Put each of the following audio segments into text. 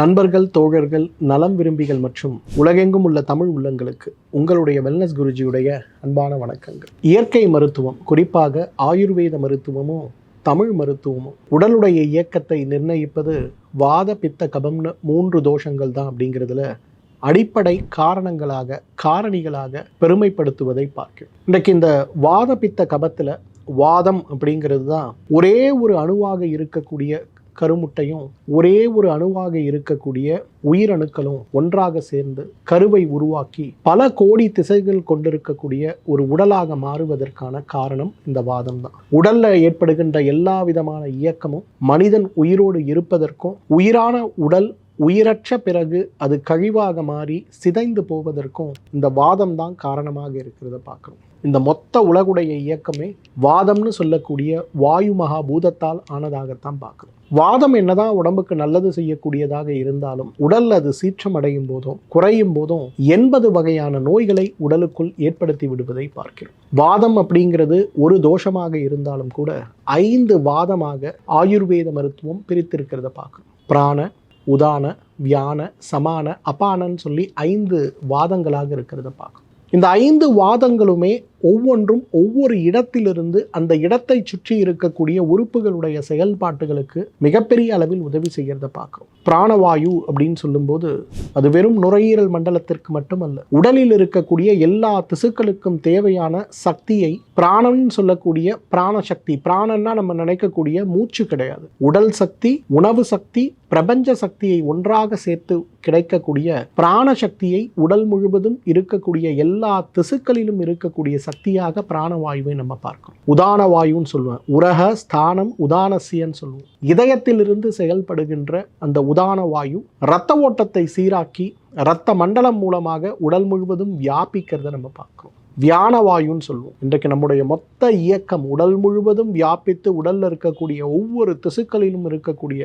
நண்பர்கள் தோழர்கள் நலம் விரும்பிகள் மற்றும் உலகெங்கும் உள்ள தமிழ் உள்ளங்களுக்கு உங்களுடைய வெல்னஸ் குருஜியுடைய அன்பான வணக்கங்கள். இயற்கை மருத்துவம் குறிப்பாக ஆயுர்வேத மருத்துவமும் தமிழ் மருத்துவமும் உடலுடைய இயக்கத்தை நிர்ணயிப்பது வாத பித்த கபம்னு மூன்று தோஷங்கள் தான் அப்படிங்கிறதுல அடிப்படை காரணங்களாக காரணிகளாக பெருமைப்படுத்துவதை பார்க்கிறோம். இன்றைக்கு இந்த வாத பித்த கபத்தில் வாதம் அப்படிங்கிறது தான் ஒரே ஒரு அணுவாக இருக்கக்கூடிய கருமுட்டையும் ஒரே ஒரு அணுவாக இருக்கக்கூடிய உயிரணுக்களும் ஒன்றாக சேர்ந்து கருவை உருவாக்கி பல கோடி திசைகள் கொண்டிருக்கக்கூடிய ஒரு உடலாக மாறுவதற்கான காரணம் இந்த வாதம் தான் உடல்ல ஏற்படுகின்ற எல்லா விதமான இயக்கமும் மனிதன் உயிரோடு இருப்பதற்கும் உயிரான உடல் உயிரற்ற பிறகு அது கழிவாக மாறி சிதைந்து போவதற்கும் இந்த வாதம் தான் காரணமாக இருக்கிறத பார்க்குறோம். இந்த மொத்த உலகுடைய இயக்கமே வாதம்னு சொல்லக்கூடிய வாயு மகா பூதத்தால் ஆனதாகத்தான் பார்க்குறோம். வாதம் என்னதான் உடம்புக்கு நல்லது செய்யக்கூடியதாக இருந்தாலும் உடல் அது சீற்றம் அடையும் போதும் குறையும் போதும் எண்பது வகையான நோய்களை உடலுக்குள் ஏற்படுத்தி விடுவதை பார்க்கிறோம். வாதம் அப்படிங்கிறது ஒரு தோஷமாக இருந்தாலும் கூட ஐந்து வாதமாக ஆயுர்வேத மருத்துவம் பிரித்திருக்கிறத பார்க்கிறோம். பிராண உதான வியான சமான அபானன்னு சொல்லி ஐந்து வாதங்களாக இருக்கிறத பார்க்கும் இந்த ஐந்து வாதங்களுமே ஒவ்வொன்றும் ஒவ்வொரு இடத்திலிருந்து அந்த இடத்தை சுற்றி இருக்கக்கூடிய உறுப்புகளுடைய செயல்பாட்டுகளுக்கு மிகப்பெரிய அளவில் உதவி செய்கிறத பார்க்குறோம். பிராணவாயு அப்படின்னு சொல்லும்போது அது வெறும் நுரையீரல் மண்டலத்திற்கு மட்டுமல்ல உடலில் இருக்கக்கூடிய எல்லா திசுக்களுக்கும் தேவையான சக்தியை பிராணம்னு சொல்லக்கூடிய பிராணசக்தி பிராணன்னா நம்ம நினைக்கக்கூடிய மூச்சு கிடையாது. உடல் சக்தி உணவு சக்தி பிரபஞ்ச சக்தியை ஒன்றாக சேர்த்து கிடைக்கக்கூடிய பிராண சக்தியை உடல் முழுவதும் இருக்கக்கூடிய எல்லா திசுக்களிலும் இருக்கக்கூடிய சக்தியாக பிராணவாயுவை நம்ம பார்க்கிறோம். உதான வாயுன்னு சொல்லுவேன் உரக ஸ்தானம் உதானசியன்னு சொல்லுவோம். இதயத்திலிருந்து செயல்படுகின்ற அந்த உதான வாயு இரத்த ஓட்டத்தை சீராக்கி இரத்த மண்டலம் மூலமாக உடல் முழுவதும் வியாபிக்கிறத நம்ம பார்க்குறோம். வியான வாயுன்னு சொல்லுவோம். இன்றைக்கு நம்முடைய மொத்த இயக்கம் உடல் முழுவதும் வியாபித்து உடலில் இருக்கக்கூடிய ஒவ்வொரு திசுக்களிலும் இருக்கக்கூடிய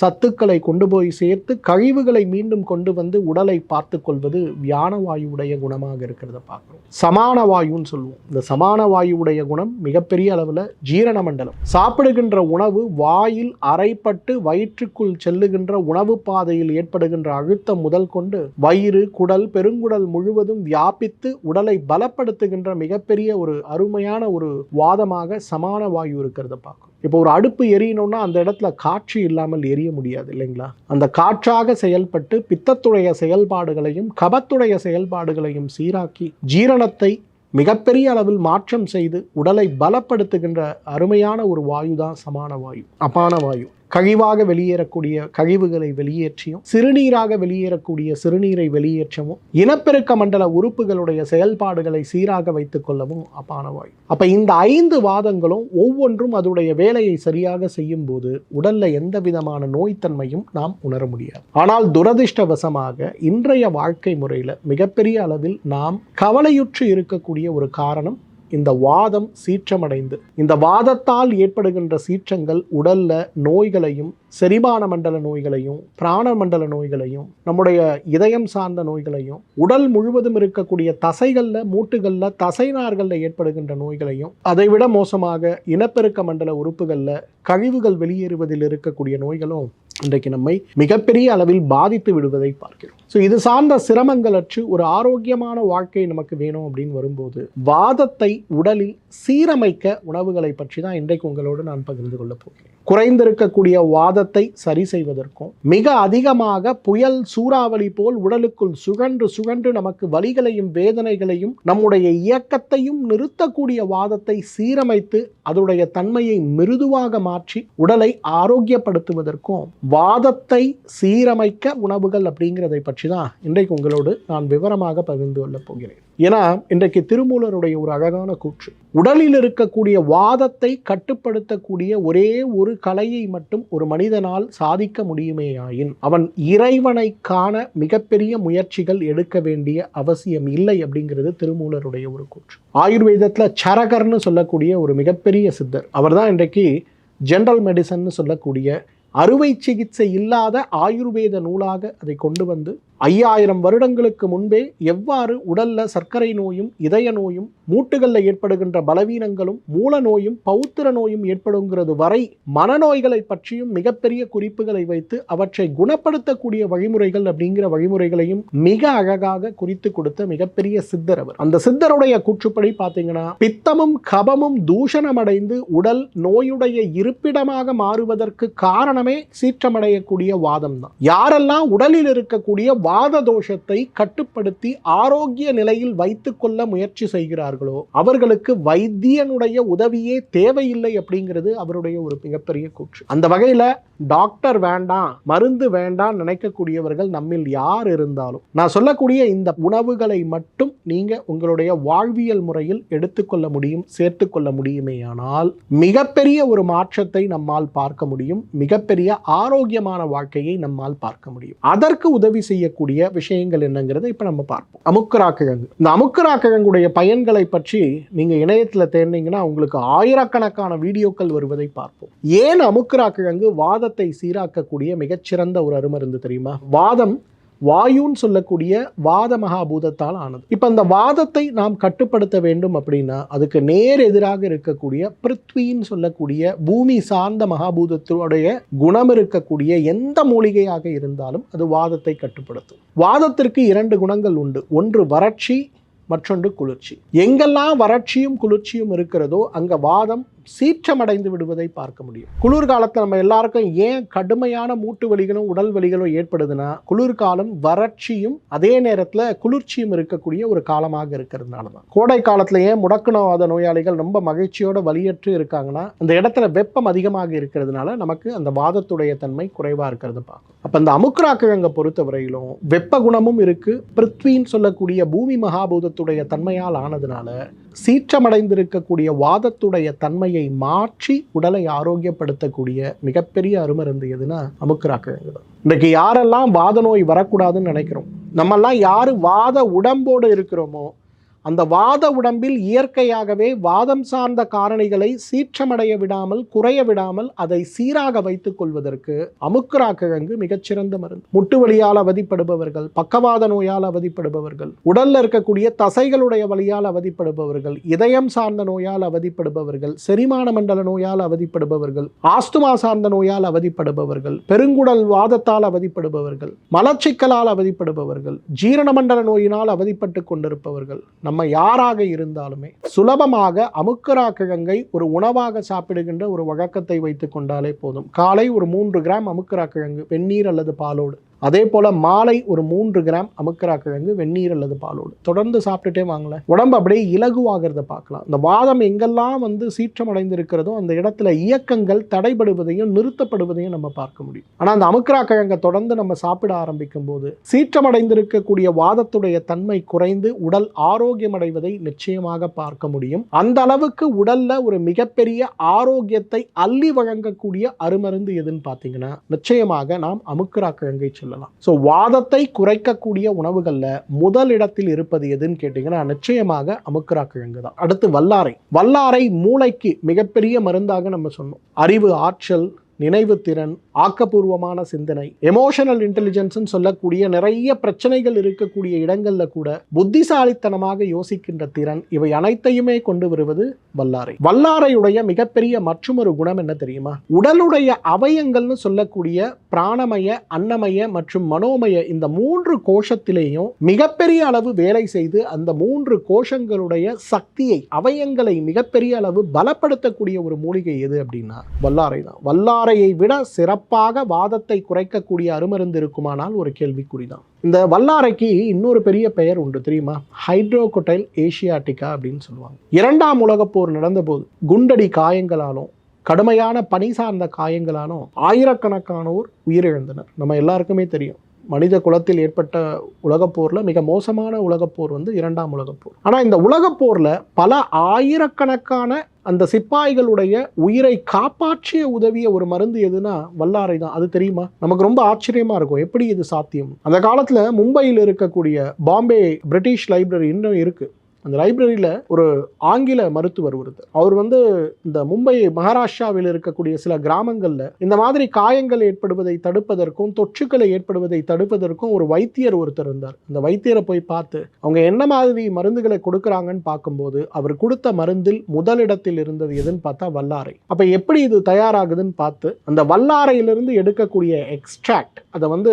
சத்துக்களை கொண்டு போய் சேர்த்து கழிவுகளை மீண்டும் கொண்டு வந்து உடலை பார்த்து கொள்வது வியான வாயுவுடைய குணமாக இருக்கிறத பார்க்குறோம். சமான வாயுன்னு சொல்லுவோம். இந்த சமான வாயுவுடைய குணம் மிகப்பெரிய அளவில் ஜீரண மண்டலம் சாப்பிடுகின்ற உணவு வாயில் அரைப்பட்டு வயிற்றுக்குள் செல்லுகின்ற உணவு பாதையில் ஏற்படுகின்ற அழுத்தம் முதல் கொண்டு வயிறு குடல் பெருங்குடல் முழுவதும் வியாபித்து உடலை பலப்படுத்துகின்ற மிகப்பெரிய ஒரு அருமையான ஒரு வாதமாக சமான வாயு இருக்கிறத பார்க்கும் இப்போ ஒரு அடுப்பு எரியணும்னா அந்த இடத்துல காட்சி இல்லாமல் எரிய முடியாது இல்லைங்களா? அந்த காற்றாக செயல்பட்டு பித்தத்துடைய செயல்பாடுகளையும் கபத்துடைய செயல்பாடுகளையும் சீராக்கி ஜீரணத்தை மிகப்பெரிய அளவில் மாற்றம் செய்து உடலை பலப்படுத்துகின்ற அருமையான ஒரு வாயு தான் சமான வாயு அபான வாயு. கழிவாக வெளியேறக்கூடிய கழிவுகளை வெளியேற்றியும் சிறுநீராக வெளியேறக்கூடிய சிறுநீரை வெளியேற்றவும் இனப்பெருக்க மண்டல உறுப்புகளுடைய செயல்பாடுகளை சீராக வைத்துக் கொள்ளவும் அப்பானவாய் அப்ப இந்த ஐந்து வாதங்களும் ஒவ்வொன்றும் அதனுடைய வேலையை சரியாக செய்யும் போது உடல்ல எந்த விதமான நோய்த்தன்மையும் நாம் உணர முடியாது. ஆனால் துரதிர்ஷ்டவசமாக இன்றைய வாழ்க்கை முறையில மிகப்பெரிய அளவில் நாம் கவலையுற்று இருக்கக்கூடிய ஒரு காரணம் இந்த வாதம் சீற்றமடைந்து. இந்த வாதத்தால் ஏற்படுகின்ற சீற்றங்கள் உடல்ல நோய்களையும் செரிமான மண்டல நோய்களையும் பிராண மண்டல நோய்களையும் நம்முடைய இதயம் சார்ந்த நோய்களையும் உடல் முழுவதும் இருக்கக்கூடிய தசைகளில் மூட்டுகளில் தசைநார்களில் ஏற்படுகின்ற நோய்களையும் அதைவிட மோசமாக இனப்பெருக்க மண்டல உறுப்புகளில் கழிவுகள் வெளியேறுவதில் இருக்கக்கூடிய நோய்களும் இன்றைக்கு நம்மை மிகப்பெரிய அளவில் பாதித்து விடுவதை பார்க்கிறோம். ஸோ இது சார்ந்த சிரமங்களற்று ஒரு ஆரோக்கியமான வாழ்க்கை நமக்கு வேணும் அப்படின்னு வரும்போது வாதத்தை உடலில் சீரமைக்க உணவுகளை பற்றி தான் இன்றைக்கு உங்களோடு நான் பகிர்ந்து கொள்ளப் போகிறேன். குறைந்திருக்கக்கூடிய வாதத்தை சரி செய்வதற்கும் மிக அதிகமாக புயல் சூறாவளி போல் உடலுக்குள் சுழன்று சுழன்று நமக்கு வலிகளையும் வேதனைகளையும் நம்முடைய இயக்கத்தையும் நிறுத்தக்கூடிய வாதத்தை சீரமைத்து அதனுடைய தன்மையை மிருதுவாக மாற்றி உடலை ஆரோக்கியப்படுத்துவதற்கும் வாதத்தை சீரமைக்க உணவுகள் அப்படிங்கிறதை பற்றி தான் இன்றைக்கு உங்களோடு நான் விவரமாக பகிர்ந்து கொள்ளப் போகிறேன். ஏன்னா இன்றைக்கு திருமூலருடைய ஒரு அழகான கூற்று. உடலில் இருக்கக்கூடிய வாதத்தை கட்டுப்படுத்தக்கூடிய ஒரே ஒரு கலையை மட்டும் ஒரு மனிதனால் சாதிக்க முடியுமேயாயின் அவன் இறைவனை காண மிகப்பெரிய முயற்சிகள் எடுக்க வேண்டிய அவசியம் இல்லை அப்படிங்கிறது திருமூலருடைய ஒரு கூற்று. ஆயுர்வேதத்தில் சரகர்னு சொல்லக்கூடிய ஒரு மிகப்பெரிய சித்தர். அவர்தான் இன்றைக்கு ஜென்ரல் மெடிசன்னு சொல்லக்கூடிய அறுவை சிகிச்சை இல்லாத ஆயுர்வேத நூலாக அதை கொண்டு வந்து ஐயாயிரம் வருடங்களுக்கு முன்பே எவ்வாறு உடல்ல சர்க்கரை நோயும் இதய நோயும் மூட்டுகளில் ஏற்படுகின்ற பலவீனங்களும் மூல நோயும் பௌத்திர நோயும் ஏற்படுங்கிறது வரை மனநோய்களை பற்றியும் மிகப்பெரிய குறிப்புகளை வைத்து அவற்றை குணப்படுத்தக்கூடிய வழிமுறைகள் அப்படிங்கிற வழிமுறைகளையும் மிக அழகாக குறித்து கொடுத்த மிகப்பெரிய சித்தர் அவர். அந்த சித்தருடைய கூற்றுப்படி பார்த்தீங்கன்னா பித்தமும் கபமும் தூஷணமடைந்து உடல் நோயுடைய இருப்பிடமாக மாறுவதற்கு காரணமே சீற்றமடையக்கூடிய வாதம் தான் யாரெல்லாம் உடலில் இருக்கக்கூடிய வாத தோஷத்தை கட்டுப்படுத்தி ஆரோக்கிய நிலையில் வைத்துக்கொள்ள முயற்சி செய்கிறார்களோ அவர்களுக்கு வைத்தியனுடைய உதவியே தேவையில்லை அப்படிங்கிறது அவருடைய ஒரு மிகப்பெரிய கூற்று. அந்த வகையில டாக்டர் வேண்டாம் மருந்து வேண்டாம் நினைக்கக்கூடியவர்கள் நம்மில் யார் இருந்தாலும் நான் சொல்லக்கூடிய இந்த உணவுகளை மட்டும் நீங்க உங்களுடைய வாழ்வியல் முறையில் எடுத்துக்கொள்ள முடியும் சேர்த்துக்கொள்ள முடியுமேயானால் மிகப்பெரிய ஒரு மாற்றத்தை நம்மால் பார்க்க முடியும் மிகப்பெரிய ஆரோக்கியமான வாழ்க்கையை நம்மால் பார்க்க முடியும். அதற்கு உதவி செய்ய செய்யக்கூடிய விஷயங்கள் என்னங்கிறத இப்போ நம்ம பார்ப்போம். அமுக்கரா கிழங்கு இந்த அமுக்கரா கிழங்குடைய பயன்களை பற்றி நீங்கள் இணையத்தில் தேர்ந்தீங்கன்னா உங்களுக்கு ஆயிரக்கணக்கான வீடியோக்கள் வருவதை பார்ப்போம். ஏன் அமுக்கரா கிழங்கு வாதத்தை சீராக்கக்கூடிய மிகச்சிறந்த ஒரு அருமருந்து தெரியுமா? வாதம் வாயுன்னு சொல்லக்கூடிய வாத மகாபூதத்தால் ஆனது. இப்போ அந்த வாதத்தை நாம் கட்டுப்படுத்த வேண்டும் அப்படின்னா அதுக்கு நேர் எதிராக இருக்கக்கூடிய பிருத்வின்னு சொல்லக்கூடிய பூமி சார்ந்த மகாபூதத்துடைய குணம் இருக்கக்கூடிய எந்த மூலிகையாக இருந்தாலும் அது வாதத்தை கட்டுப்படுத்தும். வாதத்திற்கு இரண்டு குணங்கள் உண்டு. ஒன்று வறட்சி மற்றொன்று குளிர்ச்சி. எங்கெல்லாம் வறட்சியும் குளிர்ச்சியும் இருக்கிறதோ அங்க வாதம் சீற்றமடைந்து விடுவதை பார்க்க முடியும். குளிர்காலத்தில் நம்ம எல்லாருக்கும் ஏன் கடுமையான மூட்டு வலிகளும் உடல் வலிகளும் ஏற்படுதுன்னா குளிர்காலம் வறட்சியும் அதே நேரத்தில் குளிர்ச்சியும் இருக்கக்கூடிய ஒரு காலமாக இருக்கிறதுனால தான் கோடை காலத்தில் ஏன் முடக்கணவாத நோயாளிகள் ரொம்ப மகிழ்ச்சியோட வலியற்று இருக்காங்கன்னா அந்த இடத்துல வெப்பம் அதிகமாக இருக்கிறதுனால நமக்கு அந்த வாதத்துடைய தன்மை குறைவாக இருக்கிறது பார்க்கும் அப்போ இந்த அமுக்ரா கிழங்கை பொறுத்தவரையிலும் வெப்ப குணமும் இருக்கு. பிருத்வின்னு சொல்லக்கூடிய பூமி மகாபூதத்துடைய தன்மையால் ஆனதுனால சீற்றமடைந்திருக்கக்கூடிய வாதத்துடைய தன்மையை மாற்றி உடலை ஆரோக்கியப்படுத்தக்கூடிய மிகப்பெரிய அருமருந்து எதுனா அமுக்குரா இன்றைக்கு இன்னைக்கு யாரெல்லாம் வாத நோய் வரக்கூடாதுன்னு நினைக்கிறோம்? நம்மெல்லாம் யாரு வாத உடம்போடு இருக்கிறோமோ அந்த வாத உடம்பில் இயற்கையாகவே வாதம் சார்ந்த காரணிகளை சீற்றமடைய விடாமல் குறைய விடாமல் அதை சீராக வைத்துக் கொள்வதற்கு அமுக்குரா கிழங்கு மிகச்சிறந்த மருந்து. முட்டு வழியால் அவதிப்படுபவர்கள் பக்கவாத நோயால் அவதிப்படுபவர்கள் உடல்ல இருக்கக்கூடிய தசைகளுடைய வழியால் அவதிப்படுபவர்கள் இதயம் சார்ந்த நோயால் அவதிப்படுபவர்கள் செரிமான மண்டல நோயால் அவதிப்படுபவர்கள் ஆஸ்துமா சார்ந்த நோயால் அவதிப்படுபவர்கள் பெருங்குடல் வாதத்தால் அவதிப்படுபவர்கள் மலச்சிக்கலால் அவதிப்படுபவர்கள் ஜீரண மண்டல நோயினால் அவதிப்பட்டு கொண்டிருப்பவர்கள். நம்ம யாராக இருந்தாலுமே சுலபமாக அமுக்கரா கிழங்கை ஒரு உணவாக சாப்பிடுகின்ற ஒரு வழக்கத்தை வைத்து கொண்டாலே போதும். காலை ஒரு மூன்று கிராம் அமுக்கரா கிழங்கு வெந்நீர் அல்லது பாலோடு. அதே போல மாலை ஒரு மூன்று கிராம் அமுக்கரா கிழங்கு வெந்நீர் அல்லது பாலோடு. தொடர்ந்து சாப்பிட்டுட்டே வாங்கல உடம்பு அப்படியே இலகுவாகிறத பார்க்கலாம். இந்த வாதம் எங்கெல்லாம் வந்து சீற்றமடைந்து இருக்கிறதோ அந்த இடத்துல இயக்கங்கள் தடைபடுவதையும் நிறுத்தப்படுவதையும் நம்ம பார்க்க முடியும். ஆனால் அந்த அமுக்கரா கிழங்கை தொடர்ந்து நம்ம சாப்பிட ஆரம்பிக்கும் போது சீற்றமடைந்திருக்கக்கூடிய வாதத்துடைய தன்மை குறைந்து உடல் ஆரோக்கியமடைவதை நிச்சயமாக பார்க்க முடியும். அந்த அளவுக்கு உடல்ல ஒரு மிகப்பெரிய ஆரோக்கியத்தை அள்ளி வழங்கக்கூடிய அருமருந்து எதுன்னு பார்த்தீங்கன்னா நிச்சயமாக நாம் அமுக்கரா கிழங்கை சொல்லலாம். ஸோ வாதத்தை குறைக்கக்கூடிய உணவுகளில் முதல் இடத்தில் இருப்பது எதுன்னு கேட்டீங்கன்னா நிச்சயமாக அமுக்கரா கிழங்கு தான் அடுத்து வல்லாரை. வல்லாரை மூளைக்கு மிகப்பெரிய மருந்தாக நம்ம சொன்னோம். அறிவு ஆற்றல் நினைவு திறன் ஆக்கப்பூர்வமான சிந்தனை எமோஷனல் இன்டெலிஜென்ஸ்னு சொல்லக்கூடிய நிறைய பிரச்சனைகள் இருக்கக்கூடிய இடங்களில் கூட புத்திசாலித்தனமாக யோசிக்கின்ற திறன் இவை அனைத்தையுமே கொண்டு வருவது வல்லாரை. வல்லாரையுடைய மிகப்பெரிய மற்றொரு குணம் என்ன தெரியுமா? உடலுடைய அவயங்கள்னு சொல்லக்கூடிய பிராணமய அன்னமய மற்றும் மனோமய இந்த மூன்று கோஷத்திலேயும் மிகப்பெரிய அளவு வேலை செய்து அந்த மூன்று கோஷங்களுடைய சக்தியை அவயங்களை மிகப்பெரிய அளவு பலப்படுத்தக்கூடிய ஒரு மூலிகை எது அப்படின்னா வல்லாரை தான். வல்லாரையை விட சிறப்பாக வாதத்தை குறைக்கக்கூடிய அருமருந்து இருக்குமானால் ஒரு கேள்விக்குறிதான். இந்த வல்லாரைக்கு இன்னொரு பெரிய பெயர் உண்டு தெரியுமா? ஹைட்ரோகொட்டைல் ஏசியாட்டிக்கா அப்படின்னு சொல்லுவாங்க. இரண்டாம் உலகப் போர் நடந்தபோது குண்டடி காயங்களாலும் கடுமையான பனி சார்ந்த காயங்களாலும் ஆயிரக்கணக்கானோர் உயிரிழந்தனர். நம்ம எல்லாருக்குமே தெரியும். மனித குலத்தில் ஏற்பட்ட உலகப்போரில் மிக மோசமான உலகப்போர் வந்து இரண்டாம் உலகப்போர் ஆனால் இந்த உலகப்போரில் பல ஆயிரக்கணக்கான அந்த சிப்பாய்களுடைய உயிரை காப்பாற்றிய உதவிய ஒரு மருந்து எதுனா வல்லாரை தான். அது தெரியுமா? நமக்கு ரொம்ப ஆச்சரியமா இருக்கும். எப்படி இது சாத்தியம்? அந்த காலத்தில் மும்பையில் இருக்கக்கூடிய பாம்பே பிரிட்டிஷ் லைப்ரரி இன்னும் இருக்குது அந்த லைப்ரரியில் ஒரு ஆங்கில மருத்துவர் ஒருத்தர். அவர் வந்து இந்த மும்பை மகாராஷ்டிராவில் இருக்கக்கூடிய சில கிராமங்களில் இந்த மாதிரி காயங்கள் ஏற்படுவதை தடுப்பதற்கும் தொற்றுக்களை ஏற்படுவதை தடுப்பதற்கும் ஒரு வைத்தியர் ஒருத்தர் இருந்தார். அந்த வைத்தியரை போய் பார்த்து அவங்க என்ன மாதிரி மருந்துகளை கொடுக்குறாங்கன்னு பார்க்கும்போது அவர் கொடுத்த மருந்தில் முதலிடத்தில் இருந்தது எதுன்னு பார்த்தா வல்லாரை. அப்போ எப்படி இது தயாராகுதுன்னு பார்த்து அந்த வல்லாரையிலிருந்து எடுக்கக்கூடிய எக்ஸ்ட்ராக்ட் அதை வந்து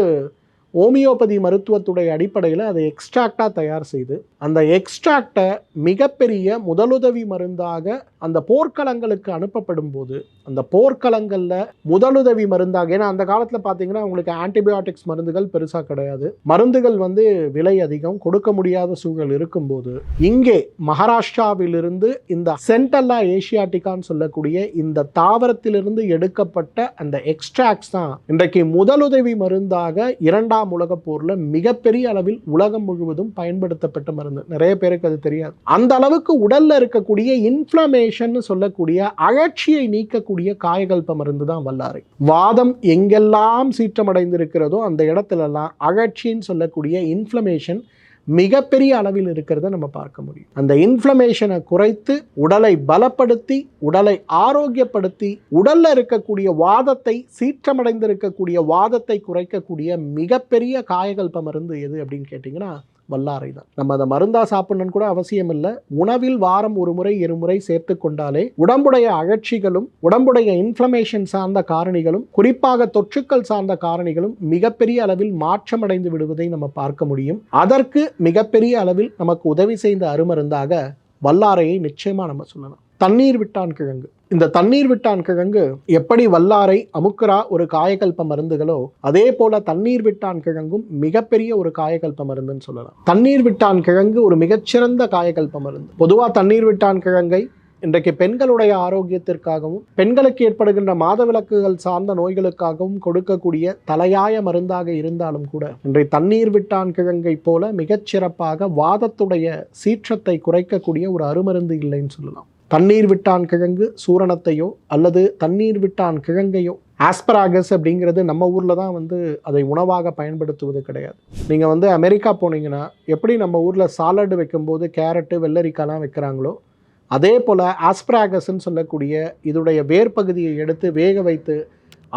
ஹோமியோபதி மருத்துவத்துடைய அடிப்படையில் அதை எக்ஸ்ட்ராக்டாக தயார் செய்து அந்த எக்ஸ்ட்ராக்டை மிகப்பெரிய முதலுதவி மருந்தாக அந்த போர்க்களங்களுக்கு அனுப்பப்படும் போது அந்த போர்க்களங்களில் முதலுதவி மருந்தாக ஏன்னா அந்த காலத்தில் பார்த்தீங்கன்னா உங்களுக்கு ஆன்டிபயோட்டிக்ஸ் மருந்துகள் பெருசாக கிடையாது. மருந்துகள் வந்து விலை அதிகம் கொடுக்க முடியாத சூழல் இருக்கும்போது இங்கே மகாராஷ்டிராவிலிருந்து இந்த சென்டல்லா ஏஷியாட்டிக்கான்னு சொல்லக்கூடிய இந்த தாவரத்திலிருந்து எடுக்கப்பட்ட அந்த எக்ஸ்ட்ராக்ட்ஸ் தான் இன்றைக்கு முதலுதவி மருந்தாக இரண்டாம் உலகப் போரில் மிகப்பெரிய அளவில் உலகம் முழுவதும் பயன்படுத்தப்பட்ட மருந்து. நிறைய பேருக்கு அது தெரியாது. அந்த அளவுக்கு உடல்ல இருக்கக்கூடிய இன்ஃப்ளமேஷன் சொல்லக்கூடிய அழற்சியை நீக்கக்கூடிய காயகல்ப மருந்து தான் வல்லாரை. வாதம் எங்கெல்லாம் சீற்றமடைந்திருக்கிறதோ அந்த இடத்துலலாம் அழற்சின்னு சொல்லக்கூடிய இன்ஃப்ளமேஷன் மிகப்பெரிய அளவில் இருக்கிறத நம்ம பார்க்க முடியும். அந்த இன்ஃப்ளமேஷனை குறைத்து உடலை பலப்படுத்தி உடலை ஆரோக்கியப்படுத்தி உடல்ல இருக்கக்கூடிய வாதத்தை சீற்றமடைந்திருக்கக்கூடிய வாதத்தை குறைக்கக்கூடிய மிகப்பெரிய காயகல்ப மருந்து எது அப்படின்னு கேட்டிங்கன்னா வல்லாரை தான். நம்ம அதை மருந்தா சாப்பிடணும்னு கூட அவசியம் இல்லை. உணவில் வாரம் ஒரு முறை இருமுறை சேர்த்து கொண்டாலே உடம்புடைய அழற்சிகளும் உடம்புடைய இன்ஃப்ளமேஷன் சார்ந்த காரணிகளும் குறிப்பாக தொற்றுக்கள் சார்ந்த காரணிகளும் மிகப்பெரிய அளவில் மாற்றமடைந்து விடுவதை நம்ம பார்க்க முடியும். அதற்கு மிகப்பெரிய அளவில் நமக்கு உதவி செய்த அருமருந்தாக வல்லாரையை நிச்சயமா நம்ம சொல்லலாம். தண்ணீர் விட்டான் கிழங்கு. இந்த தண்ணீர் விட்டான் கிழங்கு. எப்படி வல்லாரை அமுக்கரா ஒரு காயகல்ப மருந்துகளோ அதே போல தண்ணீர் விட்டான் கிழங்கும் மிகப்பெரிய ஒரு காயகல்ப மருந்துன்னு சொல்லலாம். தண்ணீர் விட்டான் கிழங்கு ஒரு மிகச்சிறந்த காயகல்ப மருந்து. பொதுவா தண்ணீர் விட்டான் கிழங்கை இன்றைக்கு பெண்களுடைய ஆரோக்கியத்திற்காகவும் பெண்களுக்கு ஏற்படுகின்ற மாதவிலக்குகள் சார்ந்த நோய்களுக்காகவும் கொடுக்கக்கூடிய தலையாய மருந்தாக இருந்தாலும் கூட இன்றை தண்ணீர் விட்டான் கிழங்கை போல மிகச்சிறப்பாக வாதத்துடைய சீற்றத்தை குறைக்கக்கூடிய ஒரு அருமருந்து இல்லைன்னு சொல்லலாம். தண்ணீர் விட்டான் கிழங்கு சூரணத்தையோ அல்லது தண்ணீர் விட்டான் கிழங்கையோ. ஆஸ்பராகஸ் அப்படிங்கிறது நம்ம ஊரில் தான் வந்து அதை உணவாக பயன்படுத்துவது கிடையாது. நீங்கள் வந்து அமெரிக்கா போனீங்கன்னா எப்படி நம்ம ஊரில் சாலடு வைக்கும்போது கேரட்டு வெள்ளரிக்காய்லாம் வைக்கிறாங்களோ அதே போல் ஆஸ்பராகஸ்ன்னு சொல்லக்கூடிய இதோடைய வேர் பகுதியை எடுத்து வேக வைத்து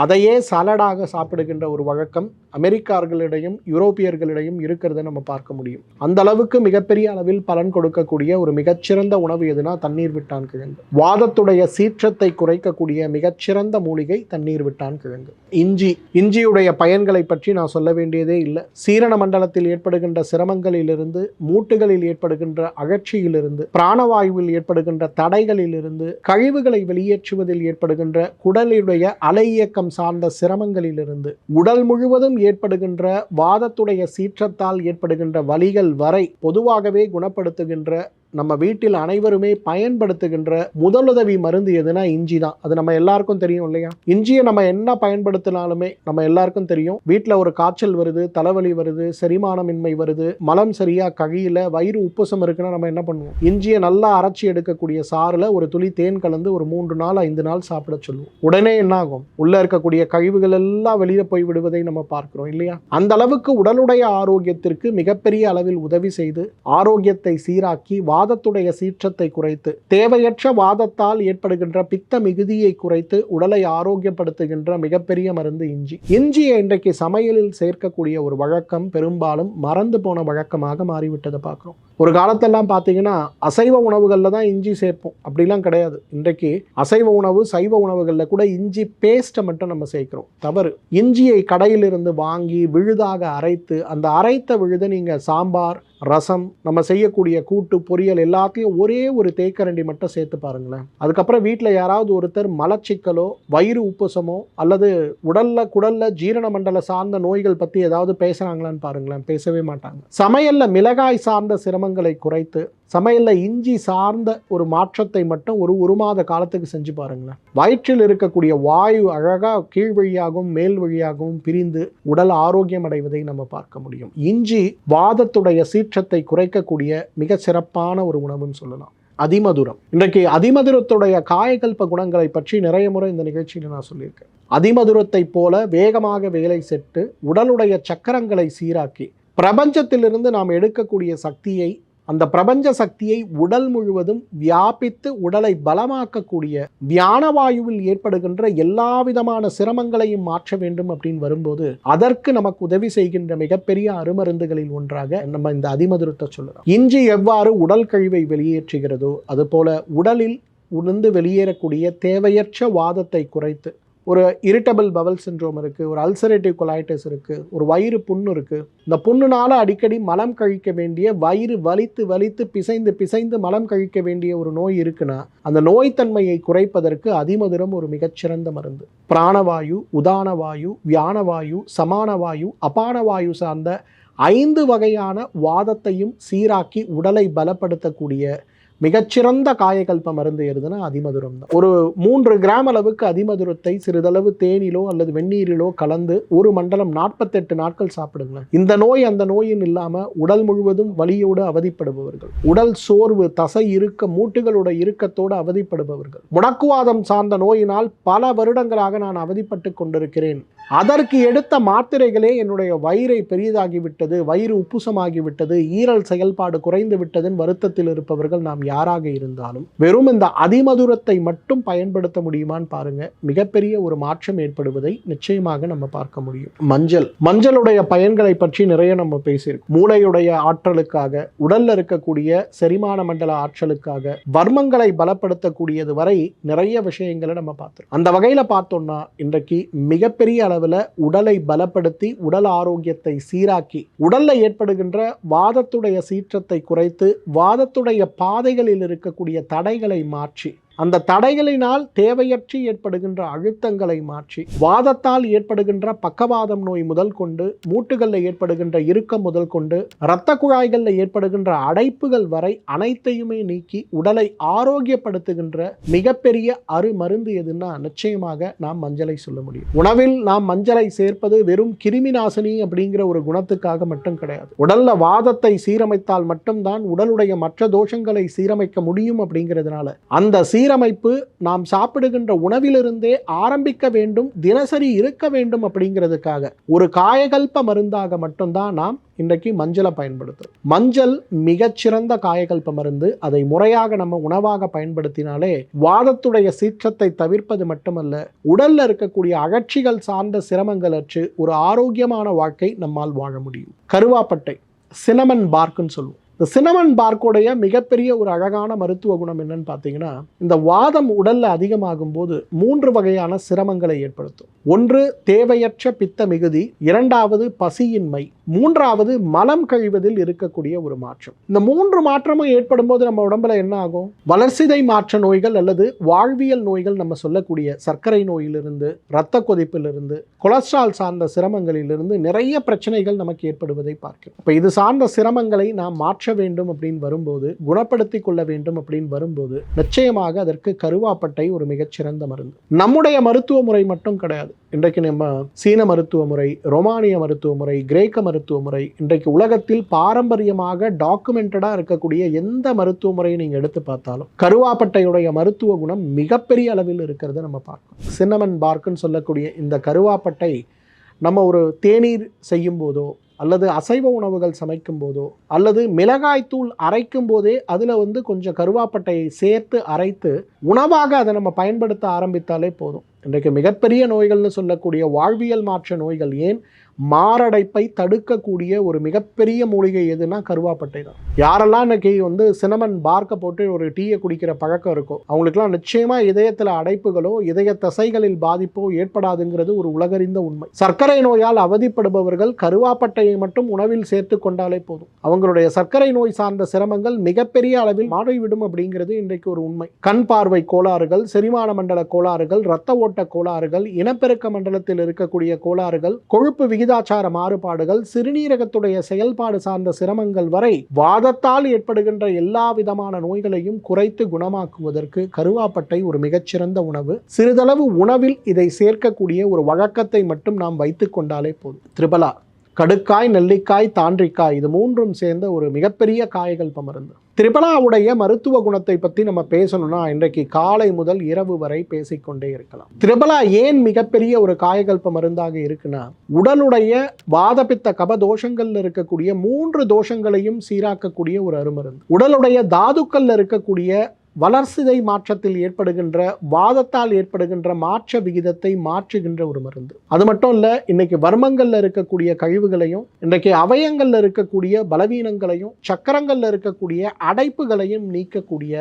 அதையே சாலடாக சாப்பிடுகின்ற ஒரு வழக்கம் அமெரிக்கார்களிடையும் யூரோப்பியர்களிடையும் இருக்கிறத நம்ம பார்க்க முடியும். அந்த அளவுக்கு மிகப்பெரிய அளவில் பலன் கொடுக்கக்கூடிய ஒரு மிகச்சிறந்த உணவு எதுனா தண்ணீர் விட்டான் கிழங்கு. வாதத்துடைய சீற்றத்தை குறைக்கக்கூடிய மிகச்சிறந்த மூலிகை தண்ணீர் விட்டான் கிழங்கு. இஞ்சி இஞ்சியுடைய பயன்களை பற்றி நான் சொல்ல வேண்டியதே இல்லை. சீரண மண்டலத்தில் ஏற்படுகின்ற சிரமங்களிலிருந்து மூட்டுகளில் ஏற்படுகின்ற அகழ்ச்சியிலிருந்து பிராணவாயுவில் ஏற்படுகின்ற தடைகளிலிருந்து கழிவுகளை வெளியேற்றுவதில் ஏற்படுகின்ற குடலுடைய அலை இயக்கம் சார்ந்த சிரமங்களிலிருந்து உடல் முழுவதும் ஏற்படுகின்ற வாதத்துடைய சீற்றத்தால் ஏற்படுகின்ற வலிகள் வரை பொதுவாகவே குணப்படுத்துகின்ற நம்ம வீட்டில் அனைவருமே பயன்படுத்துகின்ற முதலுதவி மருந்து எதுனா இஞ்சி தான். அது நம்ம எல்லாருக்கும் தெரியும் இல்லையா? இஞ்சியை நம்ம என்ன பயன்படுத்தினாலுமே நம்ம எல்லாருக்கும் தெரியும். வீட்டில் ஒரு காய்ச்சல் வருது தலைவலி வருது செரிமானமின்மை வருது மலம் சரியா ககையில் வயிறு உப்புசம் இருக்குன்னா நம்ம என்ன பண்ணுவோம்? இஞ்சியை நல்லா அரைச்சி எடுக்கக்கூடிய சாறுல ஒரு துளி தேன் கலந்து ஒரு மூன்று நாள் ஐந்து நாள் சாப்பிட சொல்லுவோம். உடனே என்ன ஆகும்? உள்ள இருக்கக்கூடிய கழிவுகள் எல்லாம் வெளியே போய் விடுவதை நம்ம பார்க்கிறோம் இல்லையா? அந்த அளவுக்கு உடலுடைய ஆரோக்கியத்திற்கு மிகப்பெரிய அளவில் உதவி செய்து ஆரோக்கியத்தை சீராக்கி வா வாதத்துடைய சீற்றத்தை குறைத்து தேவையற்ற வாதத்தால் ஏற்படுகின்ற பித்த மிகுதியை குறைத்து உடலை ஆரோக்கியப்படுத்துகின்ற மிகப்பெரிய மருந்து இஞ்சி. இஞ்சியை இன்றைக்கு சமையலில் சேர்க்கக்கூடிய ஒரு வழக்கம் பெரும்பாலும் மறந்து போன வழக்கமாக மாறிவிட்டதை பார்க்குறோம். ஒரு காலத்தெல்லாம் பார்த்தீங்கன்னா அசைவ உணவுகளில் தான் இஞ்சி சேர்ப்போம். அப்படிலாம் கிடையாது. இன்றைக்கு அசைவ உணவு சைவ உணவுகளில் கூட இஞ்சி பேஸ்ட்டை மட்டும் நம்ம சேர்க்கிறோம். தவறு. இஞ்சியை கடையிலிருந்து வாங்கி விழுதாக அரைத்து அந்த அரைத்த விழுதை நீங்கள் சாம்பார் ரசம் நம்ம செய்யக்கூடிய கூட்டு பொரியல் எல்லாத்தையும் ஒரே ஒரு தேக்கரண்டி மட்டும் சேர்த்து பாருங்களேன். அதுக்கப்புறம் வீட்டில் யாராவது ஒருத்தர் மலச்சிக்கலோ வயிறு உப்புசமோ அல்லது உடல்ல குடல்ல ஜீரண மண்டல சார்ந்த நோய்கள் பற்றி ஏதாவது பேசுகிறாங்களான்னு பாருங்களேன். பேசவே மாட்டாங்க. சமையலில் மிளகாய் சார்ந்த சிரமம் சிரமங்களை குறைத்து சமையல்ல இஞ்சி சார்ந்த ஒரு மாற்றத்தை மட்டும் ஒரு ஒரு மாத காலத்துக்கு செஞ்சு பாருங்களேன். வயிற்றில் இருக்கக்கூடிய வாயு அழகா கீழ் வழியாகவும் மேல் வழியாகவும் பிரிந்து உடல் ஆரோக்கியம் அடைவதை நம்ம பார்க்க முடியும். இஞ்சி வாதத்துடைய சீற்றத்தை குறைக்கக்கூடிய மிக சிறப்பான ஒரு உணவுன்னு சொல்லலாம். அதிமதுரம். இன்றைக்கு அதிமதுரத்துடைய காயகல்ப குணங்களை பற்றி நிறைய முறை இந்த நிகழ்ச்சியில் நான் சொல்லியிருக்கேன். அதிமதுரத்தை போல வேகமாக வேலை செட்டு உடலுடைய சக்கரங்களை சீராக்கி பிரபஞ்சத்திலிருந்து நாம் எடுக்கக்கூடிய சக்தியை அந்த பிரபஞ்ச சக்தியை உடல் முழுவதும் வியாபித்து உடலை பலமாக்கக்கூடிய வியானவாயுவில் ஏற்படுகின்ற எல்லா விதமான சிரமங்களையும் மாற்ற வேண்டும் அப்படின்னு வரும்போது அதற்கு நமக்கு உதவி செய்கின்ற மிகப்பெரிய அருமருந்துகளில் ஒன்றாக நம்ம இந்த அதிமதுரத்தை சொல்லலாம். இஞ்சி எவ்வாறு உடல் கழிவை வெளியேற்றுகிறதோ அதுபோல உடலில் உணர்ந்து வெளியேறக்கூடிய தேவையற்ற வாதத்தை குறைத்து ஒரு இரிட்டபிள் பவல் சின்ரோம் இருக்குது ஒரு அல்சரேட்டிவ் கொலாய்டிஸ் இருக்குது ஒரு வயிறு புண்ணு இருக்குது இந்த புண்ணுனால அடிக்கடி மலம் கழிக்க வேண்டிய வயிறு வலித்து வலித்து பிசைந்து பிசைந்து மலம் கழிக்க வேண்டிய ஒரு நோய் இருக்குன்னா அந்த நோய்த்தன்மையை குறைப்பதற்கு அதிமதுரம் ஒரு மிகச்சிறந்த மருந்து. பிராணவாயு உதானவாயு வியானவாயு சமானவாயு அபானவாயு சார்ந்த ஐந்து வகையான வாதத்தையும் சீராக்கி உடலை பலப்படுத்தக்கூடிய மிகச்சிறந்த காயகல்ப மருந்து எதுனா அதிமதுரம் தான். ஒரு மூன்று கிராம் அளவுக்கு அதிமதுரத்தை சிறிதளவு தேனிலோ அல்லது வெந்நீரிலோ கலந்து ஒரு மண்டலம் நாற்பத்தெட்டு நாட்கள் சாப்பிடுங்களேன். இந்த நோய் அந்த நோயின் இல்லாமல் உடல் முழுவதும் வலியோடு அவதிப்படுபவர்கள் உடல் சோர்வு தசை இருக்க மூட்டுகளோட இறுக்கத்தோடு அவதிப்படுபவர்கள். முடக்குவாதம் சார்ந்த நோயினால் பல வருடங்களாக நான் அவதிப்பட்டு கொண்டிருக்கிறேன். அதற்கு எடுத்த மாத்திரைகளே என்னுடைய வயிறை பெரியதாகிவிட்டது வயிறு உப்புசமாகிவிட்டது ஈரல் செயல்பாடு குறைந்து விட்டதன் வருத்தத்தில் இருப்பவர்கள் நாம் யார் யாராக இருந்தாலும் வெறும் இந்த அதிமதுரத்தை மட்டும் பயன்படுத்த முடியுமான்னு பாருங்க. மிகப்பெரிய ஒரு மாற்றம் ஏற்படுவதை நிச்சயமாக நம்ம பார்க்க முடியும். மஞ்சள். மஞ்சளுடைய பயன்களை பற்றி நிறைய நம்ம பேசியிருக்கோம். மூளையுடைய ஆற்றலுக்காக உடல்ல இருக்கக்கூடிய செரிமான மண்டல ஆற்றலுக்காக வர்மங்களை பலப்படுத்தக்கூடியது வரை நிறைய விஷயங்களை நம்ம பார்த்துருக்கோம். அந்த வகையில பார்த்தோம்னா இன்றைக்கு மிகப்பெரிய அளவில் உடலை பலப்படுத்தி உடல் ஆரோக்கியத்தை சீராக்கி உடல்ல ஏற்படுகின்ற வாதத்துடைய சீற்றத்தை குறைத்து வாதத்துடைய பாதை பாதைகளில் இருக்கக்கூடிய தடைகளை மாற்றி அந்த தடைகளினால் தேவையற்றி ஏற்படுகின்ற அழுத்தங்களை மாற்றி வாதத்தால் ஏற்படுகின்ற பக்கவாதம் நோய் முதல் கொண்டு மூட்டுகளில் ஏற்படுகின்ற இறுக்கம் முதல் கொண்டு இரத்த குழாய்களில் ஏற்படுகின்ற அடைப்புகள் வரை அனைத்தையுமே நீக்கி உடலை ஆரோக்கியப்படுத்துகின்ற மிகப்பெரிய அருமருந்து எதுன்னா நிச்சயமாக நாம் மஞ்சளை சொல்ல முடியும். உணவில் நாம் மஞ்சளை சேர்ப்பது வெறும் கிருமி நாசினி அப்படிங்கிற ஒரு குணத்துக்காக மட்டும் கிடையாது. உடல்ல வாதத்தை சீரமைத்தால் மட்டும்தான் உடலுடைய மற்ற தோஷங்களை சீரமைக்க முடியும் அப்படிங்கிறதுனால அந்த சீ சீரமைப்பு நாம் சாப்பிடுகின்ற உணவிலிருந்தே ஆரம்பிக்க வேண்டும் தினசரி இருக்க வேண்டும் அப்படிங்கிறதுக்காக. ஒரு காயகல்ப மருந்தாக மட்டும்தான் நாம் இன்றைக்கு மஞ்சளை பயன்படுத்துறோம். மஞ்சள் மிகச்சிறந்த காயகல்ப மருந்து. அதை முறையாக நம்ம உணவாக பயன்படுத்தினாலே வாதத்துடைய சீற்றத்தை தவிர்ப்பது மட்டுமல்ல உடல்ல இருக்கக்கூடிய அகற்சிகள் சார்ந்த சிரமங்கள் அற்று ஒரு ஆரோக்கியமான வாழ்க்கை நம்மால் வாழ முடியும். கருவாப்பட்டை சினமன் பார்க்குன்னு சொல்லுவோம். இந்த சினமன் பார்க்கோடைய மிகப்பெரிய ஒரு அழகான மருத்துவ குணம் என்னன்னு பார்த்தீங்கன்னா இந்த வாதம் உடலில் அதிகமாகும் போது மூன்று வகையான சிரமங்களை ஏற்படுத்தும். ஒன்று தேவையற்ற பித்த மிகுதி. இரண்டாவது பசியின்மை. மூன்றாவது மலம் கழிவதில் இருக்கக்கூடிய ஒரு மாற்றம். இந்த மூன்று மாற்றமும் ஏற்படும் போது நம்ம உடம்புல என்ன ஆகும்? வளர்சிதை மாற்ற நோய்கள் அல்லது வாழ்வியல் நோய்கள் நம்ம சொல்லக்கூடிய சர்க்கரை நோயிலிருந்து இரத்த கொதிப்பிலிருந்து கொலஸ்ட்ரால் சார்ந்த சிரமங்களிலிருந்து நிறைய பிரச்சனைகள் நமக்கு ஏற்படுவதை பார்க்கிறோம். இப்போ இது சார்ந்த சிரமங்களை நாம் மாற்ற வேண்டும் அப்படின்னு வரும்போது குணப்படுத்தி கொள்ள வேண்டும் அப்படின்னு வரும்போது நிச்சயமாக அதற்கு கருவாப்பட்டை ஒரு மிகச்சிறந்த மருந்து. நம்முடைய மருத்துவ முறை மட்டும் கிடையாது. இன்றைக்கு நம்ம சீன மருத்துவ முறை ரொமானிய மருத்துவ முறை கிரேக்க மருத்துவ முறை இன்றைக்கு உலகத்தில் பாரம்பரியமாக டாக்குமெண்டடாக இருக்கக்கூடிய எந்த மருத்துவ முறையை நீங்கள் எடுத்து பார்த்தாலும் கருவாப்பட்டையுடைய மருத்துவ குணம் மிகப்பெரிய அளவில் இருக்கிறத நம்ம பார்க்கணும். சின்னமன் பார்க்குன்னு சொல்லக்கூடிய இந்த கருவாப்பட்டை நம்ம ஒரு தேநீர் செய்யும் போதோ அல்லது அசைவ உணவுகள் சமைக்கும் போதோ அல்லது மிளகாய்த்தூள் அரைக்கும் போதே அதில் வந்து கொஞ்சம் கருவாப்பட்டையை சேர்த்து அரைத்து உணவாக அதை நம்ம பயன்படுத்த ஆரம்பித்தாலே போதும். இன்றைக்கு மிகப்பெரிய நோய்கள்னு சொல்லக்கூடிய வாழ்வியல் மாற்ற நோய்கள் ஏன் மாரடைப்பை தடுக்கக்கூடிய ஒரு மிகப்பெரிய மூலிகை எதுனா கருவாப்பட்டை தான். யாரெல்லாம் இன்னைக்கு வந்து சினமன் பார்க்க போட்டு ஒரு டீயை குடிக்கிற பழக்கம் இருக்கோ அவங்களுக்குலாம் நிச்சயமா இதயத்தில் அடைப்புகளோ இதய தசைகளில் பாதிப்போ ஏற்படாதுங்கிறது ஒரு உலகறிந்த உண்மை. சர்க்கரை நோயால் அவதிப்படுபவர்கள் கருவாப்பட்டையை மட்டும் உணவில் சேர்த்து கொண்டாலே போதும். அவங்களுடைய சர்க்கரை நோய் சார்ந்த சிரமங்கள் மிகப்பெரிய அளவில் மாறிவிடும் அப்படிங்கிறது இன்றைக்கு ஒரு உண்மை. கண் பார்வை கோளாறுகள் செரிமான மண்டல கோளாறுகள் இரத்த ஓட்ட கோளாறுகள் இனப்பெருக்க மண்டலத்தில் இருக்கக்கூடிய கோளாறுகள் கொழுப்பு விகிதாச்சார மாறுபாடுகள் சிறுநீரகத்துடைய செயல்பாடு சார்ந்த சிரமங்கள் வரை வாதத்தால் ஏற்படுகின்ற எல்லா விதமான நோய்களையும் குறைத்து குணமாக்குவதற்கு கருவாப்பட்டை ஒரு மிகச்சிறந்த உணவு. சிறிதளவு உணவில் இதை சேர்க்கக்கூடிய ஒரு வழக்கத்தை மட்டும் நாம் வைத்துக் கொண்டாலே போதும். திரிபலா கடுக்காய் நெல்லிக்காய் தாண்டிக்காய் இது மூன்றும் சேர்ந்த ஒரு மிகப்பெரிய காய்கள் மருந்து திரிபலாவுடைய மருத்துவ குணத்தை பற்றி நம்ம பேசணும்னா இன்றைக்கு காலை முதல் இரவு வரை பேசிக்கொண்டே இருக்கலாம். திரிபலா ஏன் மிகப்பெரிய ஒரு காயகல்ப மருந்தாக இருக்குன்னா உடலுடைய வாதபித்த கப தோஷங்கள்ல இருக்கக்கூடிய மூன்று தோஷங்களையும் சீராக்கக்கூடிய ஒரு அருமருந்து. உடலுடைய தாதுக்கள்ல இருக்கக்கூடிய வளர்சிதை மாற்றத்தில் ஏற்படுகின்ற வாதத்தால் ஏற்படுகின்ற மாற்ற விகிதத்தை மாற்றுகின்ற ஒரு மருந்து. அது மட்டும் இல்லை இன்னைக்கு வர்மங்களில் இருக்கக்கூடிய கழிவுகளையும் இன்றைக்கு அவயங்களில் இருக்கக்கூடிய பலவீனங்களையும் சக்கரங்களில் இருக்கக்கூடிய அடைப்புகளையும் நீக்கக்கூடிய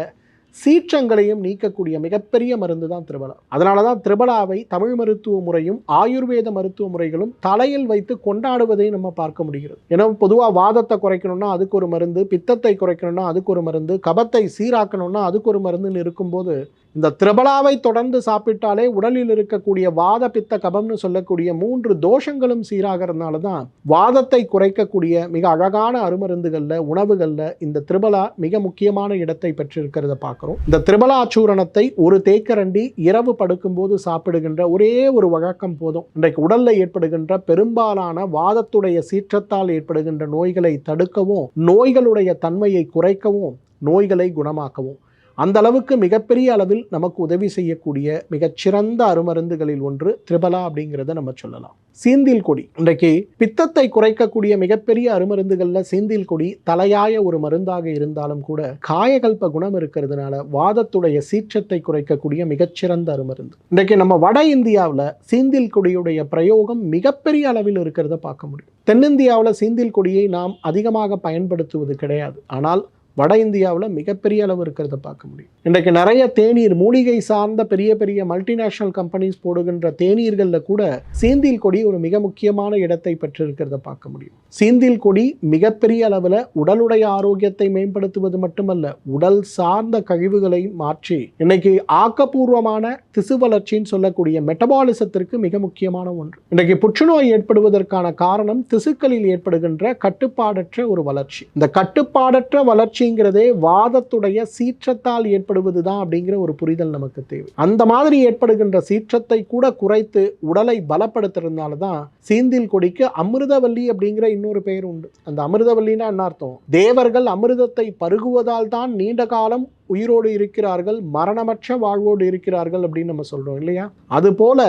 சீற்றங்களையும் நீக்கக்கூடிய மிகப்பெரிய மருந்து தான் திரிபலா. அதனால தான் திரிபலாவை தமிழ் மருத்துவ முறையும் ஆயுர்வேத மருத்துவ முறைகளும் தலையில் வைத்து கொண்டாடுவதை நம்ம பார்க்க முடிகிறது. ஏன்னா பொதுவாக வாதத்தை குறைக்கணும்னா அதுக்கு ஒரு மருந்து பித்தத்தை குறைக்கணும்னா அதுக்கு ஒரு மருந்து கபத்தை சீராக்கணும்னா அதுக்கு ஒரு மருந்துன்னு இருக்கும்போது இந்த திரிபலாவை தொடர்ந்து சாப்பிட்டாலே உடலில் இருக்கக்கூடிய வாத பித்த கபம்னு சொல்லக்கூடிய மூன்று தோஷங்களும் சீராகிறதுனால தான் வாதத்தை குறைக்கக்கூடிய மிக அழகான அருமருந்துகளில் உணவுகளில் இந்த திரிபலா மிக முக்கியமான இடத்தை பெற்றிருக்கிறத பார்க்குறோம். இந்த திரிபலா சூரணத்தை ஒரு தேக்கரண்டி இரவு படுக்கும்போது சாப்பிடுகின்ற ஒரே ஒரு வழக்கம் போதும். இன்றைக்கு உடலில் ஏற்படுகின்ற பெரும்பாலான வாதத்துடைய சீற்றத்தால் ஏற்படுகின்ற நோய்களை தடுக்கவும் நோய்களுடைய தன்மையை குறைக்கவும் நோய்களை குணமாக்கவும். அந்த அளவுக்கு மிகப்பெரிய அளவில் நமக்கு உதவி செய்யக்கூடிய மிகச்சிறந்த அருமருந்துகளில் ஒன்று திரிபலா அப்படிங்கிறத நம்ம சொல்லலாம். சீந்தில் கொடி. இன்றைக்கு பித்தத்தை குறைக்கக்கூடிய மிகப்பெரிய அருமருந்துகளில் சீந்தில் கொடி தலையாய ஒரு மருந்தாக இருந்தாலும் கூட காயகல்ப குணம் இருக்கிறதுனால வாதத்துடைய சீற்றத்தை குறைக்கக்கூடிய மிகச்சிறந்த அருமருந்து. இன்றைக்கு நம்ம வட இந்தியாவில் சீந்தில் கொடியுடைய பிரயோகம் மிகப்பெரிய அளவில் இருக்கிறத பார்க்க முடியும். தென்னிந்தியாவில் சீந்தில் கொடியை நாம் அதிகமாக பயன்படுத்துவது கிடையாது. ஆனால் வட இந்தியாவில் மிகப்பெரிய அளவு இருக்கிறத பார்க்க முடியும். இன்றைக்கு நிறைய தேநீர் மூலிகை சார்ந்த பெரிய பெரிய மல்டிநேஷனல் கம்பெனிஸ் போடுகின்ற தேநீர்களில் கூட சீந்தில் கொடி ஒரு மிக முக்கியமான இடத்தை பெற்றிருக்கிறத பார்க்க முடியும். சீந்தில் கொடி மிகப்பெரிய அளவில் உடலுடைய ஆரோக்கியத்தை மேம்படுத்துவது மட்டுமல்ல உடல் சார்ந்த கழிவுகளை மாற்றி இன்னைக்கு ஆக்கப்பூர்வமான திசு வளர்ச்சின்னு சொல்லக்கூடிய மெட்டபாலிசத்திற்கு மிக முக்கியமான ஒன்று. இன்றைக்கு புற்றுநோய் ஏற்படுவதற்கான காரணம் திசுக்களில் ஏற்படுகின்ற கட்டுப்பாடற்ற ஒரு வளர்ச்சி. இந்த கட்டுப்பாடற்ற வளர்ச்சி வளர்ச்சிங்கிறதே வாதத்துடைய சீற்றத்தால் ஏற்படுவது தான் அப்படிங்கிற ஒரு புரிதல் நமக்கு தேவை. அந்த மாதிரி ஏற்படுகின்ற சீற்றத்தை கூட குறைத்து உடலை பலப்படுத்துறதுனால தான் சீந்தில் கொடிக்கு அமிர்தவல்லி அப்படிங்கிற இன்னொரு பெயர் உண்டு. அந்த அமிர்தவல்லினா என்ன அர்த்தம்? தேவர்கள் அமிர்தத்தை பருகுவதால் தான் நீண்ட காலம் உயிரோடு இருக்கிறார்கள் மரணமற்ற வாழ்வோடு இருக்கிறார்கள் அப்படின்னு நம்ம சொல்றோம் இல்லையா? அதுபோல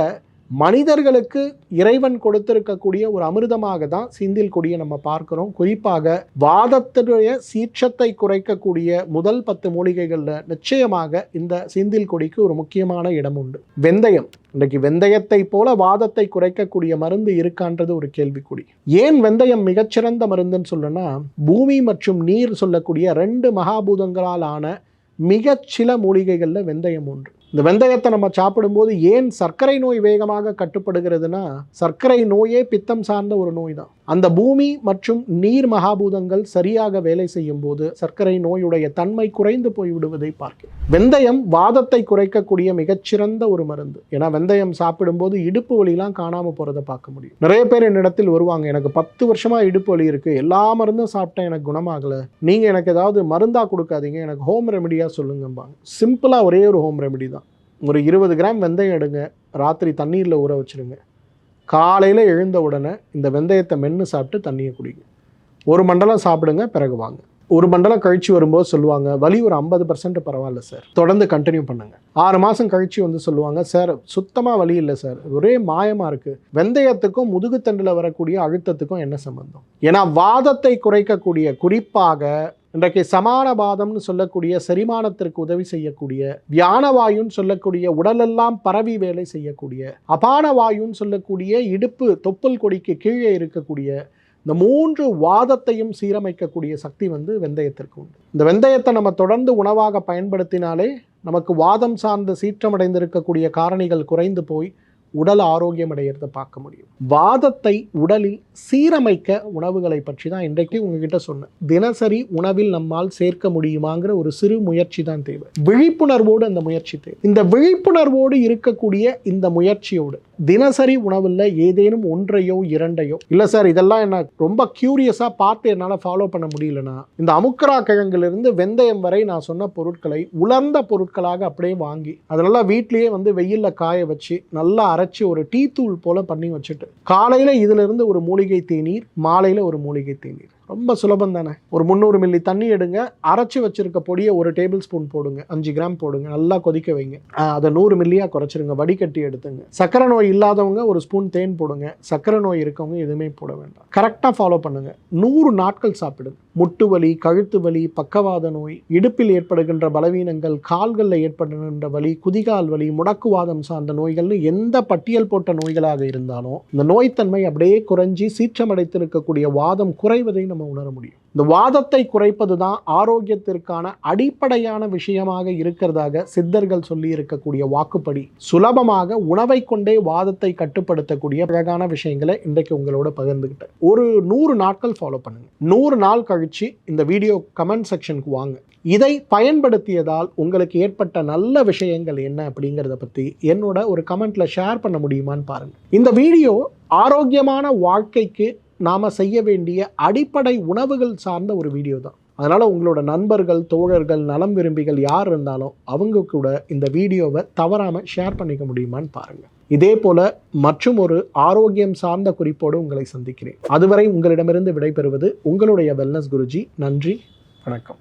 மனிதர்களுக்கு இறைவன் கொடுத்திருக்கக்கூடிய ஒரு அமிர்தமாக தான் சிந்தில் கொடியை நம்ம பார்க்கிறோம். குறிப்பாக வாதத்துடைய சீற்றத்தை குறைக்கக்கூடிய முதல் பத்து மூலிகைகளில் நிச்சயமாக இந்த சிந்தில் கொடிக்கு ஒரு முக்கியமான இடம் உண்டு. வெந்தயம். இன்றைக்கு வெந்தயத்தை போல வாதத்தை குறைக்கக்கூடிய மருந்து இருக்கான்றது ஒரு கேள்விக்குறி. ஏன் வெந்தயம் மிகச்சிறந்த மருந்துன்னு சொல்லணும்னா பூமி மற்றும் நீர் சொல்லக்கூடிய ரெண்டு மகாபூதங்களால் ஆன மிகச்சில மூலிகைகளில் வெந்தயம் ஒன்று. இந்த வெந்தயத்தை நம்ம சாப்பிடும்போது ஏன் சர்க்கரை நோய் வேகமாக கட்டுப்படுகிறதுனா சர்க்கரை நோயே பித்தம் சார்ந்த ஒரு நோய் தான். அந்த பூமி மற்றும் நீர் மகாபூதங்கள் சரியாக வேலை செய்யும் போது சர்க்கரை நோயுடைய தன்மை குறைந்து போய்விடுவதை பார்க்கிறோம். வெந்தயம் வாதத்தை குறைக்கக்கூடிய மிகச்சிறந்த ஒரு மருந்து. ஏன்னா வெந்தயம் சாப்பிடும்போது இடுப்பு வலிலாம் காணாமல் போகிறத பார்க்க முடியும். நிறைய பேர் என்னிடத்தில் வருவாங்க எனக்கு பத்து வருஷமாக இடுப்பு வலி இருக்குது எல்லா மருந்தும் சாப்பிட்டேன் எனக்கு குணமாகலை. நீங்கள் எனக்கு ஏதாவது மருந்தாக கொடுக்காதீங்க எனக்கு ஹோம் ரெமடியா சொல்லுங்கம்பாங்க. சிம்பிளா ஒரே ஒரு ஹோம் ரெமெடி தான். ஒரு இருபது கிராம் வெந்தயம் எடுங்க. ராத்திரி தண்ணீரில் ஊற வச்சிருங்க. காலையில் எழுந்த உடனே இந்த வெந்தயத்தை மென்று சாப்பிட்டு தண்ணியை குடிங்க. ஒரு மண்டலம் சாப்பிடுங்க பிறகு வாங்க. ஒரு மண்டலம் கழிச்சு வரும்போது சொல்லுவாங்க வலி ஒரு ஐம்பது பர்சன்ட் பரவாயில்ல சார் தொடர்ந்து கண்டினியூ பண்ணுங்க. ஆறு மாதம் கழிச்சு வந்து சொல்லுவாங்க சார் சுத்தமாக வலி இல்லை சார் ஒரே மாயமாக இருக்குது வெந்தயத்துக்கும் முதுகுத்தண்டில் வரக்கூடிய அழுத்தத்துக்கும் என்ன சம்பந்தம்? ஏன்னா வாதத்தை குறைக்கக்கூடிய குறிப்பாக இன்றைக்கு சமானபாதம்னு சொல்லக்கூடிய செரிமானத்திற்கு உதவி செய்யக்கூடிய வியான வாயுன்னு சொல்லக்கூடிய உடலெல்லாம் பரவி வேலை செய்யக்கூடிய அபான வாயுன்னு சொல்லக்கூடிய இடுப்பு தொப்புள் கொடிக்கு கீழே இருக்கக்கூடிய இந்த மூன்று வாதத்தையும் சீரமைக்கக்கூடிய சக்தி வந்து வெந்தயத்திற்கு உண்டு. இந்த வெந்தயத்தை நம்ம தொடர்ந்து உணவாக பயன்படுத்தினாலே நமக்கு வாதம் சார்ந்த சீற்றமடைந்திருக்கக்கூடிய காரணிகள் குறைந்து போய் உடல் ஆரோக்கியம் அடையிறத பார்க்க முடியும். வாதத்தை உடலில் சீரமைக்க உணவுகளை பற்றி தான் இன்றைக்கு உங்ககிட்ட சொன்னேன். தினசரி உணவில் நம்மால் சேர்க்க முடியுமாங்கிற ஒரு சிறு முயற்சி தான் தேவை. விழிப்புணர்வோடு அந்த முயற்சி தேவை. இந்த விழிப்புணர்வோடு இருக்கக்கூடிய இந்த முயற்சியோடு தினசரி உணவில் ஏதேனும் ஒன்றையோ இரண்டையோ இல்லை சார் இதெல்லாம் என்ன ரொம்ப கியூரியஸாக பார்த்து என்னால் ஃபாலோ பண்ண முடியலனா இந்த அமுக்கரா கிழங்கிலிருந்து வெந்தயம் வரை நான் சொன்ன பொருட்களை உலர்ந்த பொருட்களாக அப்படியே வாங்கி அதெல்லாம் வீட்லேயே வந்து வெயிலில் காய வச்சு நல்லா அரை அரைச்சி ஒரு டீ தூள் போல் பண்ணி வச்சுட்டு காலையில் இதிலிருந்து ஒரு மூலிகை தேநீர் மாலையில் ஒரு மூலிகை தேநீர். ரொம்ப சுலபம் தானே? ஒரு முந்நூறு மில்லி தண்ணி எடுங்க அரைச்சி வச்சிருக்க பொடியை ஒரு டேபிள் ஸ்பூன் போடுங்க அஞ்சு கிராம் போடுங்க நல்லா கொதிக்க வைங்க. அதை நூறு மில்லியாக குறைச்சிருங்க வடிகட்டி எடுத்துங்க. சக்கரை நோய் இல்லாதவங்க ஒரு ஸ்பூன் தேன் போடுங்க சக்கரை நோய் இருக்கவங்க எதுவுமே போட வேண்டாம். கரெக்டாக ஃபாலோ பண்ணுங்க. நூறு நாட்கள் சாப்பிடுங்க. முட்டு வலி கழுத்து வலி பக்கவாத நோய் இடுப்பில் ஏற்படுகின்ற பலவீனங்கள் கால்களில் ஏற்படுகின்ற வலி குதிகால் வலி முடக்குவாதம் சார்ந்த நோய்கள்னு எந்த பட்டியல் போட்ட நோய்களாக இருந்தாலும் இந்த நோய்த்தன்மை அப்படியே குறைஞ்சி சீற்றமடைத்திருக்கக்கூடிய வாதம் குறைவதை நம்ம உணர முடியும். இந்த வாதத்தை குறைப்பது தான் ஆரோக்கியத்திற்கான அடிப்படையான விஷயமாக இருக்கிறதாக சித்தர்கள் சொல்லி இருக்கக்கூடிய வாக்குப்படி. சுலபமாக உணவை கொண்டே வாதத்தை கட்டுப்படுத்தக்கூடிய அழகான விஷயங்களை இன்றைக்கு உங்களோட பகிர்ந்துக்கிட்டேன் ஒரு நூறு நாட்கள் ஃபாலோ பண்ணுங்க. நூறு நாள் கழிச்சு இந்த வீடியோ கமெண்ட் செக்ஷனுக்கு வாங்க. இதை பயன்படுத்தியதால் உங்களுக்கு ஏற்பட்ட நல்ல விஷயங்கள் என்ன அப்படிங்கிறத பற்றி என்னோட ஒரு கமெண்ட்ல ஷேர் பண்ண முடியுமான்னு பாருங்க. இந்த வீடியோ ஆரோக்கியமான வாழ்க்கைக்கு நாம் செய்ய வேண்டிய அடிப்படை உணவுகள் சார்ந்த ஒரு வீடியோ தான். அதனால் உங்களோட நண்பர்கள் தோழர்கள் நலம் விரும்பிகள் யார் இருந்தாலும் அவங்க கூட இந்த வீடியோவை தவறாமல் ஷேர் பண்ணிக்க முடியுமான்னு பாருங்கள் இதே போல மற்றும் ஒரு ஆரோக்கியம் சார்ந்த குறிப்போடு உங்களை சந்திக்கிறேன். அதுவரை உங்களிடமிருந்து விடைபெறுவது உங்களுடைய வெல்னஸ் குருஜி. நன்றி. வணக்கம்.